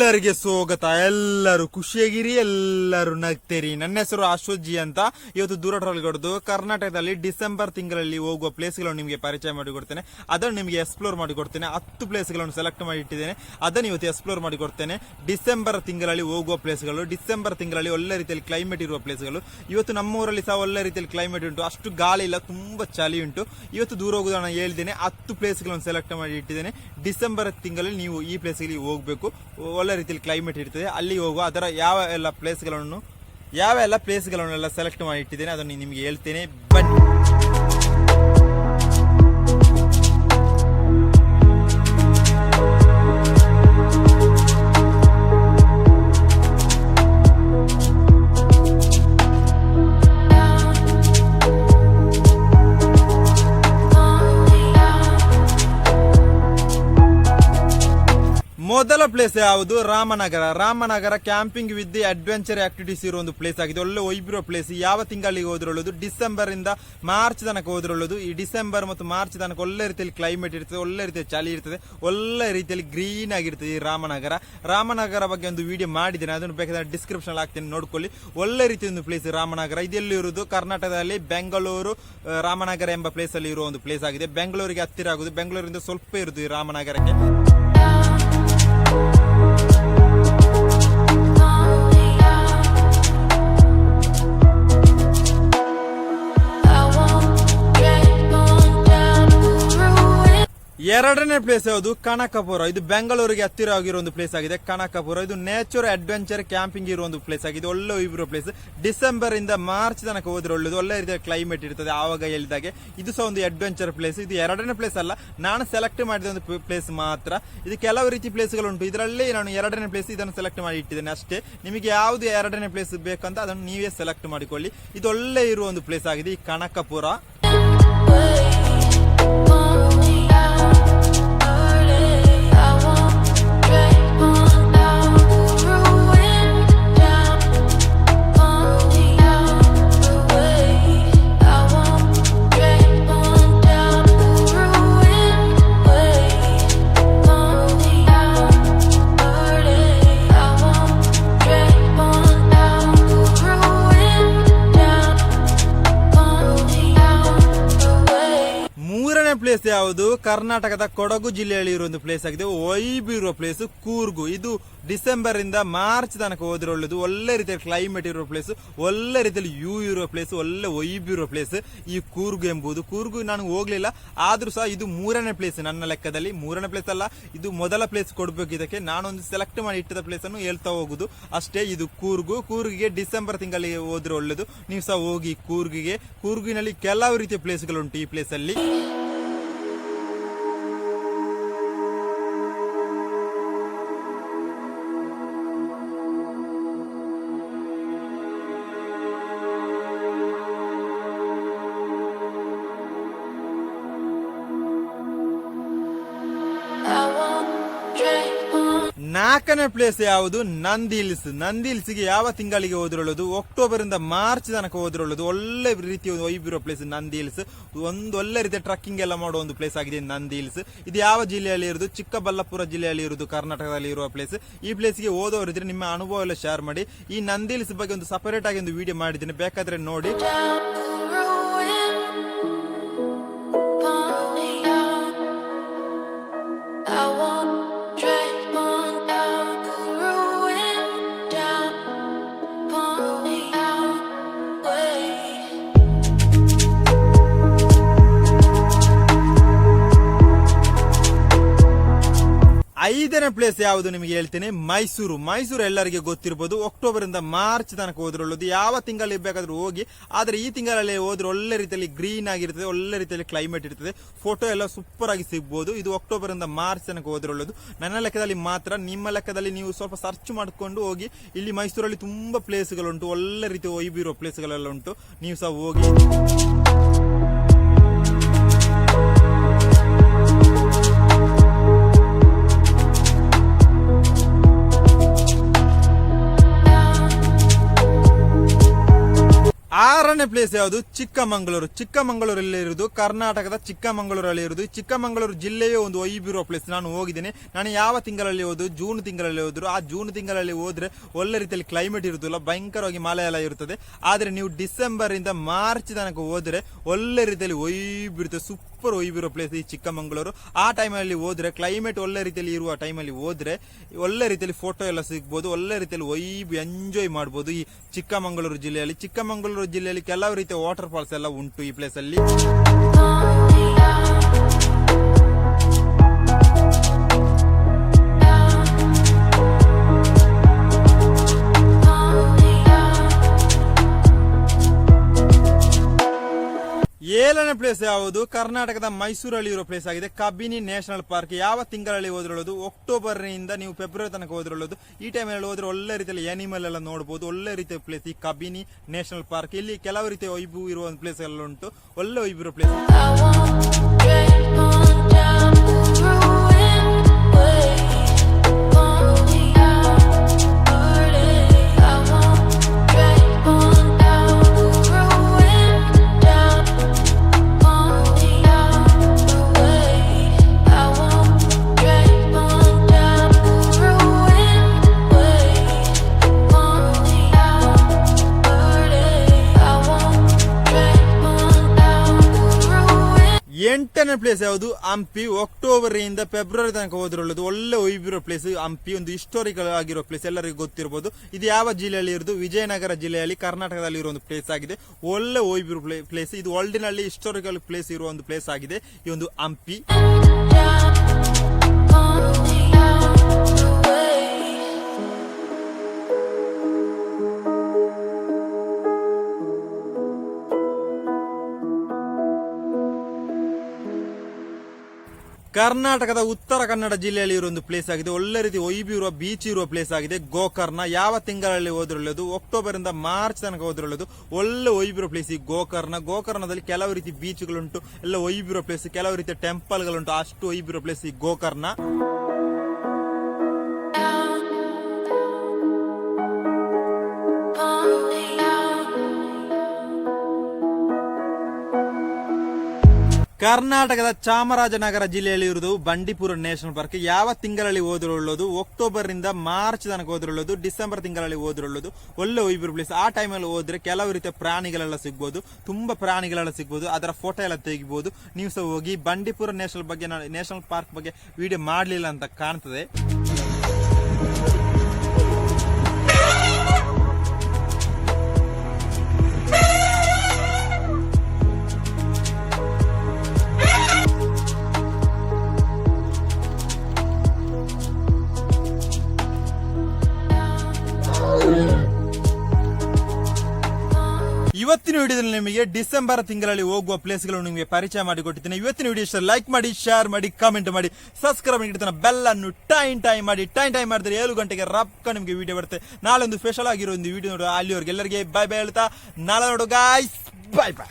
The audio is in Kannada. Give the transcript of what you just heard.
ಎಲ್ಲರಿಗೆ ಸ್ವಾಗತ. ಎಲ್ಲರೂ ಖುಷಿಯಾಗಿರಿ, ಎಲ್ಲರೂ ನಗ್ತೀರಿ. ನನ್ನ ಹೆಸರು ಅಶ್ವಥ್ ಜಿ ಅಂತ. ಇವತ್ತು ದೂರ ಟ್ರಾವೆಲ್ಗಡ್ದು ಕರ್ನಾಟಕದಲ್ಲಿ ಡಿಸೆಂಬರ್ ತಿಂಗಳಲ್ಲಿ ಹೋಗುವ ಪ್ಲೇಸ್ಗಳನ್ನು ನಿಮಗೆ ಪರಿಚಯ ಮಾಡಿಕೊಡ್ತೇನೆ. ಅದನ್ನು ನಿಮಗೆ ಎಕ್ಸ್ಪ್ಲೋರ್ ಮಾಡಿಕೊಡ್ತೇನೆ. ಹತ್ತು ಪ್ಲೇಸ್ಗಳನ್ನು ಸೆಲೆಕ್ಟ್ ಮಾಡಿ ಇಟ್ಟಿದ್ದೇನೆ ಅದನ್ನು ಇವತ್ತು ಎಕ್ಸ್ಪ್ಲೋರ್ ಮಾಡಿಕೊಡ್ತೇನೆ. ಡಿಸೆಂಬರ್ ತಿಂಗಳಲ್ಲಿ ಹೋಗುವ ಪ್ಲೇಸ್ಗಳು, ಡಿಸೆಂಬರ್ ತಿಂಗಳಲ್ಲಿ ಒಳ್ಳೆ ರೀತಿಯಲ್ಲಿ ಕ್ಲೈಮೇಟ್ ಇರುವ ಪ್ಲೇಸ್ಗಳು. ಇವತ್ತು ನಮ್ಮೂರಲ್ಲಿ ಸಹ ಒಳ್ಳೆ ರೀತಿಯಲ್ಲಿ ಕ್ಲೈಮೇಟ್ ಉಂಟು. ಅಷ್ಟು ಗಾಳಿ ಇಲ್ಲ, ತುಂಬಾ ಚಳಿ ಉಂಟು. ಇವತ್ತು ದೂರ ಹೋಗುದು ನಾನು ಹೇಳಿದ್ದೇನೆ ಹತ್ತು ಪ್ಲೇಸ್ಗಳನ್ನು ಸೆಲೆಕ್ಟ್ ಮಾಡಿ ಇಟ್ಟಿದ್ದೇನೆ ಡಿಸೆಂಬರ್ ತಿಂಗಳಲ್ಲಿ ನೀವು ಈ ಪ್ಲೇಸ್ಗಳಿಗೆ ಹೋಗಬೇಕು. ಒಳ್ಳೆ ರೀತಿಯಲ್ಲಿ ಕ್ಲೈಮೇಟ್ ಇರ್ತದೆ ಅಲ್ಲಿ ಹೋಗುವ ಅದರ ಯಾವ ಎಲ್ಲ ಪ್ಲೇಸ್ಗಳನ್ನು ಯಾವ ಎಲ್ಲ ಪ್ಲೇಸ್ಗಳನ್ನೆಲ್ಲ ಸೆಲೆಕ್ಟ್ ಮಾಡಿ ಇಟ್ಟಿದ್ದೇನೆ, ಅದನ್ನು ನಿಮಗೆ ಹೇಳ್ತೇನೆ. ಬನ್ನಿ. ಮೊದಲ ಪ್ಲೇಸ್ ಯಾವುದು? Ramanagara. Ramanagara camping with the adventure activities ಇರೋ ಒಂದು ಪ್ಲೇಸ್ ಆಗಿದೆ. ಒಳ್ಳೆ ಒಯ್ಬಿರೋ ಪ್ಲೇಸ್ ಯಾವ ತಿಂಗಳಿಗೆ ಹೋದ್ರೊಳ್ಳೋದು? ಡಿಸೆಂಬರ್ ಇಂದ ಮಾರ್ಚ್ ತನಕ ಹೋದ್ರೊಳ್ಳೋದು. ಈ ಡಿಸೆಂಬರ್ ಮತ್ತು ಮಾರ್ಚ್ ತನಕ ಒಳ್ಳೆ ರೀತಿಯಲ್ಲಿ ಕ್ಲೈಮೇಟ್ ಇರ್ತದೆ, ಒಳ್ಳೆ ರೀತಿಯಲ್ಲಿ ಚಳಿ ಇರ್ತದೆ, ಒಳ್ಳೆ ರೀತಿಯಲ್ಲಿ ಗ್ರೀನ್ ಆಗಿರ್ತದೆ ಈ ರಾಮನಗರ. ರಾಮನಗರ ಬಗ್ಗೆ ಒಂದು ವಿಡಿಯೋ ಮಾಡಿದ್ದೇನೆ. ಅದನ್ನು ಬೇಕಾದ್ರೆ ಡಿಸ್ಕ್ರಿಪ್ಷನ್ ಹಾಕ್ತೀನಿ. ನೋಡ್ಕೊಳ್ಳಿ. ಒಳ್ಳೆ ರೀತಿಯ ಒಂದು ಪ್ಲೇಸ್ ರಾಮನಗರ. ಇದೆಲ್ಲಿರುವುದು ಕರ್ನಾಟಕದಲ್ಲಿ ಬೆಂಗಳೂರು ರಾಮನಗರ ಎಂಬ ಪ್ಲೇಸ್ ಅಲ್ಲಿ ಇರುವ ಒಂದು ಪ್ಲೇಸ್ ಆಗಿದೆ. ಬೆಂಗಳೂರಿಗೆ ಹತ್ತಿರ ಆಗುದು ಬೆಂಗಳೂರಿಂದ ಸ್ವಲ್ಪ ಇರುದು ಈ ರಾಮನಗರಕ್ಕೆ. you ಎರಡನೇ ಪ್ಲೇಸ್ ಯಾವುದು? ಕನಕಪುರ. ಇದು ಬೆಂಗಳೂರಿಗೆ ಹತ್ತಿರ ಆಗಿರೋ ಒಂದು ಪ್ಲೇಸ್ ಆಗಿದೆ. ಕನಕಪುರ. ಇದು ನೇಚರ್ ಅಡ್ವೆಂಚರ್ ಕ್ಯಾಂಪಿಂಗ್ ಇರೋ ಒಂದು ಪ್ಲೇಸ್ ಆಗಿದೆ. ಒಳ್ಳೆ ಇರೋ ಪ್ಲೇಸ್ ಡಿಸೆಂಬರ್ ಇಂದ ಮಾರ್ಚ್ ತನಕ ಹೋದ್ರೆ ಒಳ್ಳೆದು. ಒಳ್ಳೆ ರೀತಿಯ ಕ್ಲೈಮೇಟ್ ಇರ್ತದೆ ಆವಾಗ ಹೇಳಿದಾಗೆ. ಇದು ಸಹ ಒಂದು ಅಡ್ವೆಂಚರ್ ಪ್ಲೇಸ್ ಇದು ಎರಡನೇ ಪ್ಲೇಸ್ ಅಲ್ಲ. ನಾನು ಸೆಲೆಕ್ಟ್ ಮಾಡಿದ ಒಂದು ಪ್ಲೇಸ್ ಮಾತ್ರ. ಇದು ಕೆಲವು ರೀತಿ ಪ್ಲೇಸ್ಗಳು ಉಂಟು ಇದರಲ್ಲಿ ನಾನು ಎರಡನೇ ಪ್ಲೇಸ್ ಇದನ್ನು ಸೆಲೆಕ್ಟ್ ಮಾಡಿ ಇಟ್ಟಿದ್ದೇನೆ ಅಷ್ಟೇ. ನಿಮಗೆ ಯಾವುದು ಎರಡನೇ ಪ್ಲೇಸ್ ಬೇಕಂತ ಅದನ್ನು ನೀವೇ ಸೆಲೆಕ್ಟ್ ಮಾಡಿಕೊಳ್ಳಿ. ಇದು ಒಳ್ಳೆ ಇರುವ ಒಂದು ಪ್ಲೇಸ್ ಆಗಿದೆ ಈ ಕನಕಪುರ. ಮೂರನೇ ಪ್ಲೇಸ್ ಯಾವುದು? ಕರ್ನಾಟಕದ ಕೊಡಗು ಜಿಲ್ಲೆಯಲ್ಲಿ ಇರುವ ಒಂದು ಪ್ಲೇಸ್ ಆಗಿದೆ. ವೈಬಿರುವ ಪ್ಲೇಸ್ ಕೂರ್ಗು. ಇದು ಡಿಸೆಂಬರ್ ಇಂದ ಮಾರ್ಚ್ ತನಕ ಹೋದ್ರೆ ಒಳ್ಳೇದು ಒಳ್ಳೆ ರೀತಿಯಲ್ಲಿ ಕ್ಲೈಮೇಟ್ ಇರುವ ಪ್ಲೇಸ್ ಒಳ್ಳೆ ರೀತಿಯಲ್ಲಿ ಯೂ ಇರುವ ಪ್ಲೇಸ್ ಒಳ್ಳೆ ವೈಬ್ ಇರುವ ಪ್ಲೇಸ್ ಈ ಕೂರ್ಗು ಎಂಬುದು. ಕೂರ್ಗು ನಾನು ಹೋಗ್ಲಿಲ್ಲ, ಆದ್ರೂ ಸಹ ಇದು ಮೂರನೇ ಪ್ಲೇಸ್ ನನ್ನ ಲೆಕ್ಕದಲ್ಲಿ. ಮೂರನೇ ಪ್ಲೇಸ್ ಅಲ್ಲ, ಇದು ಮೊದಲ ಪ್ಲೇಸ್ ಕೊಡ್ಬೇಕು ಇದಕ್ಕೆ. ನಾನೊಂದು ಸೆಲೆಕ್ಟ್ ಮಾಡಿ ಇಟ್ಟಿದ ಪ್ಲೇಸ್ ಅನ್ನು ಹೇಳ್ತಾ ಹೋಗುದು. ಅಷ್ಟೇ, ಇದು ಕೂರ್ಗು. ಕೂರ್ಗಿಗೆ ಡಿಸೆಂಬರ್ ತಿಂಗಳಿಗೆ ಹೋದ್ರೆ ಒಳ್ಳೇದು ನೀವು ಸಹ ಹೋಗಿ ಕೂರ್ಗಿಗೆ. ಕೂರ್ಗಿನಲ್ಲಿ ಕೆಲವು ರೀತಿಯ ಪ್ಲೇಸ್ಗಳುಂಟು ಈ ಪ್ಲೇಸ್ ನಾಲ್ಕನೇ ಪ್ಲೇಸ್ ಯಾವುದು? ನಂದಿ ಹಿಲ್ಸ್. ನಂದಿ ಹಿಲ್ಸ್ಗೆ ಯಾವ ತಿಂಗಳಿಗೆ ಹೋದ್ರೊಳ್ಳೋದು? ಅಕ್ಟೋಬರ್ ಇಂದ ಮಾರ್ಚ್ ತನಕ ಹೋದ್ರೊಳ್ಳೋದು. ಒಳ್ಳೆ ರೀತಿಯ ಇರೋ ಪ್ಲೇಸ್ ನಂದಿ ಹಿಲ್ಸ್. ಒಂದು ಒಳ್ಳೆ ರೀತಿಯ ಟ್ರಕ್ಕಿಂಗ್ ಎಲ್ಲ ಮಾಡುವ ಒಂದು ಪ್ಲೇಸ್ ಆಗಿದೆ ನಂದಿ ಹಿಲ್ಸ್. ಇದು ಯಾವ ಜಿಲ್ಲೆಯಲ್ಲಿ ಇರುವುದು ಚಿಕ್ಕಬಳ್ಳಾಪುರ ಜಿಲ್ಲೆಯಲ್ಲಿ ಇರುವುದು ಕರ್ನಾಟಕದಲ್ಲಿ ಇರುವ ಪ್ಲೇಸ್ ಈ ಪ್ಲೇಸ್ಗೆ ಇದ್ರೆ ನಿಮ್ಮ ಅನುಭವ ಎಲ್ಲ ಶೇರ್ ಮಾಡಿ. ಈ ನಂದಿ ಹಿಲ್ಸ್ ಬಗ್ಗೆ ಒಂದು ಸಪರೇಟ್ ಆಗಿ ಒಂದು ವಿಡಿಯೋ ಮಾಡಿದ್ದೀನಿ. ಬೇಕಾದ್ರೆ ನೋಡಿ. ಐದನೇ ಪ್ಲೇಸ್ ಯಾವುದು ನಿಮಗೆ ಹೇಳ್ತೇನೆ? ಮೈಸೂರು. ಮೈಸೂರು ಎಲ್ಲರಿಗೆ ಗೊತ್ತಿರಬಹುದು ಅಕ್ಟೋಬರ್ ಇಂದ ಮಾರ್ಚ್ ತನಕ ಹೋದ್ರೆ ಒಳ್ಳೇದು ಯಾವ ತಿಂಗಳಲ್ಲಿ ಬೇಕಾದ್ರೂ ಹೋಗಿ, ಆದ್ರೆ ಈ ತಿಂಗಳಲ್ಲಿ ಹೋದ್ರೆ ಒಳ್ಳೆ ರೀತಿಯಲ್ಲಿ ಗ್ರೀನ್ ಆಗಿರ್ತದೆ, ಒಳ್ಳೆ ರೀತಿಯಲ್ಲಿ ಕ್ಲೈಮೇಟ್ ಇರ್ತದೆ. ಫೋಟೋ ಎಲ್ಲ ಸೂಪರ್ ಆಗಿ ಸಿಗ್ಬೋದು. ಇದು ಅಕ್ಟೋಬರ್ ಇಂದ ಮಾರ್ಚ್ ತನಕ ಹೋದ್ರೆ ಒಳ್ಳೇದು ನನ್ನ ಲೆಕ್ಕದಲ್ಲಿ ಮಾತ್ರ, ನಿಮ್ಮ ಲೆಕ್ಕದಲ್ಲಿ ನೀವು ಸ್ವಲ್ಪ ಸರ್ಚ್ ಮಾಡಿಕೊಂಡು ಹೋಗಿ, ಇಲ್ಲಿ ಮೈಸೂರಲ್ಲಿ ತುಂಬಾ ಪ್ಲೇಸ್ಗಳುಂಟು ಒಳ್ಳೆ ರೀತಿ ಒಯ್ಬಿರೋ ಪ್ಲೇಸ್ಗಳೆಲ್ಲ ಉಂಟು. ನೀವು ಸಹ ಹೋಗಿ. ಆರನೇ ಪ್ಲೇಸ್ ಯಾವುದು? ಚಿಕ್ಕಮಂಗಳೂರು. ಚಿಕ್ಕಮಂಗಳೂರಲ್ಲಿ ಇರುವುದು ಕರ್ನಾಟಕದ ಚಿಕ್ಕಮಂಗಳೂರಲ್ಲಿ ಇರುವುದು ಚಿಕ್ಕಮಂಗಳೂರು ಜಿಲ್ಲೆಯೇ ಒಂದು ವೈಬಿರೋ ಪ್ಲೇಸ್ ನಾನು ಹೋಗಿದ್ದೇನೆ. ನಾನು ಯಾವ ತಿಂಗಳಲ್ಲಿ ಹೋದ್ರು? ಜೂನ್ ತಿಂಗಳಲ್ಲಿ ಹೋದ್ರು. ಆ ಜೂನ್ ತಿಂಗಳಲ್ಲಿ ಹೋದ್ರೆ ಒಳ್ಳೆ ರೀತಿಯಲ್ಲಿ ಕ್ಲೈಮೇಟ್ ಇರುವುದಿಲ್ಲ ಭಯಂಕರವಾಗಿ ಮಳೆ ಎಲ್ಲ ಇರುತ್ತದೆ ಆದರೆ ನೀವು ಡಿಸೆಂಬರ್ ಇಂದ ಮಾರ್ಚ್ ತನಕ ಹೋದ್ರೆ ಒಳ್ಳೆ ರೀತಿಯಲ್ಲಿ ಒಯ್ಬಿರುತ್ತೆ ಸೂಪರ್ ಒಯ್ಬಿರೋ ಪ್ಲೇಸ್ ಈ ಚಿಕ್ಕಮಂಗಳೂರು. ಆ ಟೈಮಲ್ಲಿ ಹೋದ್ರೆ ಕ್ಲೈಮೇಟ್ ಒಳ್ಳೆ ರೀತಿಯಲ್ಲಿ ಇರುವ ಟೈಮಲ್ಲಿ ಹೋದ್ರೆ ಒಳ್ಳೆ ರೀತಿಯಲ್ಲಿ ಫೋಟೋ ಎಲ್ಲ ಸಿಗ್ಬೋದು, ಒಳ್ಳೆ ರೀತಿಯಲ್ಲಿ ವೈಬ್ ಎಂಜಾಯ್ ಮಾಡ್ಬೋದು ಈ ಚಿಕ್ಕಮಂಗಳೂರು ಜಿಲ್ಲೆಯಲ್ಲಿ. ಚಿಕ್ಕಮಂಗಳೂರು ಜಿಲ್ಲೆಯಲ್ಲಿ ಕೆಲವು ರೀತಿಯ ವಾಟರ್ ಫಾಲ್ಸ್ ಎಲ್ಲ ಉಂಟು ಈ ಪ್ಲೇಸ್ ಅಲ್ಲಿ ಏಳನೇ ಪ್ಲೇಸ್ ಯಾವುದು? ಕರ್ನಾಟಕದ ಮೈಸೂರಲ್ಲಿ ಇರೋ ಪ್ಲೇಸ್ ಆಗಿದೆ. Kabini national park. ಯಾವ ತಿಂಗಳಲ್ಲಿ ಹೋದ್ರೊಳ್ಳೋದು ಅಕ್ಟೋಬರ್ನಿಂದ ನೀವು ಫೆಬ್ರವರಿ ತನಕ ಹೋದ್ರೊಳ್ಳೋದು ಈ ಟೈಮಲ್ಲಿ ಹೋದ್ರೆ ಒಳ್ಳೆ ರೀತಿಯಲ್ಲಿ ಅನಿಮಲ್ ಎಲ್ಲ ನೋಡಬಹುದು ಒಳ್ಳೆ ರೀತಿಯ ಪ್ಲೇಸ್ ಈ ಕಬಿನಿ ನ್ಯಾಷನಲ್ ಪಾರ್ಕ್. ಇಲ್ಲಿ ಕೆಲವು ರೀತಿಯ ವೈಭವ ಇರುವ ಒಂದು ಪ್ಲೇಸ್ ಎಲ್ಲ ಉಂಟು. ಒಳ್ಳೆ ಇರೋ ಪ್ಲೇಸ್ ಎಂಟನೇ ಪ್ಲೇಸ್ ಯಾವುದು? ಹಂಪಿ ಅಕ್ಟೋಬರ್ ಇಂದ ಫೆಬ್ರವರಿ ತನಕ ಹೋದ್ರೊಳ್ಳೋದು. ಒಳ್ಳೆ ಒಯ್ಬಿರೋ ಪ್ಲೇಸ್ ಹಂಪಿ. ಒಂದು ಹಿಸ್ಟೋರಿಕಲ್ ಆಗಿರೋ ಪ್ಲೇಸ್ ಎಲ್ಲರಿಗೂ ಗೊತ್ತಿರಬಹುದು ಇದು ಯಾವ ಜಿಲ್ಲೆಯಲ್ಲಿ ಇರೋದು ವಿಜಯನಗರ ಜಿಲ್ಲೆಯಲ್ಲಿ ಕರ್ನಾಟಕದಲ್ಲಿ ಇರೋ ಒಂದು ಪ್ಲೇಸ್ ಆಗಿದೆ. ಒಳ್ಳೆ ಒಯ್ಬಿರೋ ಪ್ಲೇಸ್ ಇದು ವರ್ಲ್ಡಿನಲ್ಲಿ ಹಿಸ್ಟೋರಿಕಲ್ ಪ್ಲೇಸ್ ಇರುವ ಒಂದು ಪ್ಲೇಸ್ ಆಗಿದೆ. ಈ ಒಂದು ಹಂಪಿ. ಕರ್ನಾಟಕದ ಉತ್ತರ ಕನ್ನಡ ಜಿಲ್ಲೆಯಲ್ಲಿ ಇರೋ ಒಂದು ಪ್ಲೇಸ್ ಆಗಿದೆ. ಒಳ್ಳೆ ರೀತಿ ಒಯ್ಬಿ ಇರುವ ಬೀಚ್ ಇರುವ ಪ್ಲೇಸ್ ಆಗಿದೆ. ಗೋಕರ್ಣ ಯಾವ ತಿಂಗಳಲ್ಲಿ ಹೋದ್ರೊಳ್ಳೋದು? ಅಕ್ಟೋಬರ್ ಇಂದ ಮಾರ್ಚ್ ತನಕ ಹೋದ್ರೊಳ್ಳೋದು. ಒಳ್ಳೆ ಒಯ್ಬಿರೋ ಪ್ಲೇಸ್ ಈ ಗೋಕರ್ಣ. ಗೋಕರ್ಣದಲ್ಲಿ ಕೆಲವು ರೀತಿ ಬೀಚ್ಗಳುಂಟು ಎಲ್ಲ ಒಯ್ಬಿರೋ ಪ್ಲೇಸ್ ಕೆಲವು ರೀತಿಯ ಟೆಂಪಲ್ಗಳುಂಟು ಅಷ್ಟು ಒಯ್ಬಿರೋ ಪ್ಲೇಸ್ ಈ ಗೋಕರ್ಣ. ಕರ್ನಾಟಕದ ಚಾಮರಾಜನಗರ ಜಿಲ್ಲೆಯಲ್ಲಿ ಇರುವುದು ಬಂಡೀಪುರ ನ್ಯಾಷನಲ್ ಪಾರ್ಕ್. ಯಾವ ತಿಂಗಳಲ್ಲಿ ಹೋದ್ರೊಳ್ಳೋದು? ಅಕ್ಟೋಬರ್ನಿಂದ ಮಾರ್ಚ್ ತನಕ ಹೋದ್ರೊಳ್ಳೋದು, ಡಿಸೆಂಬರ್ ತಿಂಗಳಲ್ಲಿ ಹೋದ್ರೊಳ್ಳೋದು. ಒಳ್ಳೆ ಇಬ್ಬರು ಪ್ಲೇಸ್. ಆ ಟೈಮಲ್ಲಿ ಹೋದ್ರೆ ಕೆಲವು ರೀತಿಯ ಪ್ರಾಣಿಗಳೆಲ್ಲ ಸಿಗ್ಬೋದು. ತುಂಬಾ ಪ್ರಾಣಿಗಳೆಲ್ಲ ಸಿಗ್ಬೋದು. ಅದರ ಫೋಟೋ ಎಲ್ಲ ತೆಗಿಬಹುದು ನೀವು ಸಹ ಹೋಗಿ ಬಂಡೀಪುರ ನ್ಯಾಷನಲ್ ಬಗ್ಗೆ ನ್ಯಾಷನಲ್ ಪಾರ್ಕ್ ಬಗ್ಗೆ ವಿಡಿಯೋ ಮಾಡಲಿಲ್ಲ ಅಂತ ಕಾಣ್ತದೆ. ವಿಡಿಯೋದಲ್ಲಿ ನಿಮಗೆ. ಡಿಸೆಂಬರ್ ತಿಂಗಳಲ್ಲಿ ಹೋಗುವ ಪ್ಲೇಸ್ಗಳು ನಿಮಗೆ ಪರಿಚಯ ಮಾಡಿಕೊಟ್ಟಿದ್ದೇನೆ. ಇವತ್ತಿನ ವಿಡಿಯೋ ಲೈಕ್ ಮಾಡಿ ಶೇರ್ ಮಾಡಿ ಕಾಮೆಂಟ್ ಮಾಡಿ ಸಬ್ಸ್ಕ್ರೈಬ್ ಮಾಡಿ ಬೆಲ್ ಅನ್ನು ಟೈಮ್ ಟೈಮ್ ಮಾಡಿ, ಟೈಮ್ ಟೈಮ್ ಮಾಡಿದ್ರೆ ಏಳು ಗಂಟೆಗೆ ರಪ್ಕ ನಿಮಗೆ ವಿಡಿಯೋ ಬರುತ್ತೆ. ನಾಳೆ ಒಂದು ಸ್ಪೆಷಲ್ ಆಗಿರೋ ಒಂದು ವಿಡಿಯೋ ನೋಡುವ. ಅಲ್ಲಿವರೆಗೆ ಎಲ್ಲರಿಗೆ ಬೈ ಬೈ ಹೇಳ್ತಾ, ನಾಳೆ ನೋಡು ಗಾಯ್ಸ್ ಬೈ ಬೈ